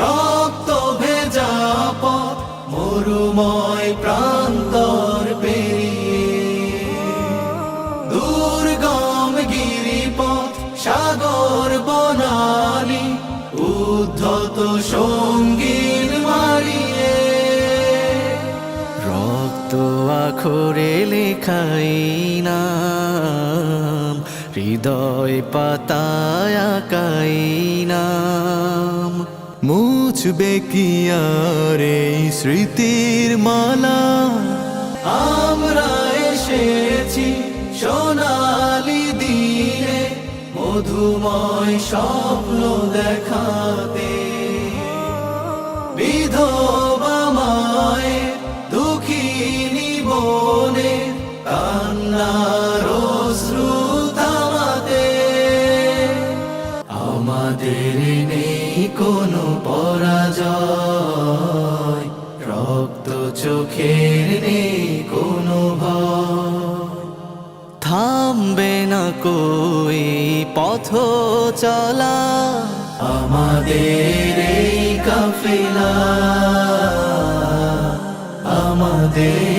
রক্ত ভেজা পথ মরুময় প্রান্তর পেরিয়ে। দুর্গম গিরিপথ, সাগর বনালি, উদ্ধত সঙ্গীর মারিয়ে। রক্ত আখরে লেখাই না হৃদয় পাতায় মুছবে কি আর স্মৃতির মালা? আমরা এসেছি সোনালি দিনে, মধুময় স্বপ্ন দেখাতে। বিধবা মায়ে দুঃখিনী বনে, কান্নার অশ্রু আমাদের নেই কোনো পরাজয়। রক্ত চোখের নেই কোনো থামবে না কই পথ চলা। আমাদের এই কাফেলা। আমাদের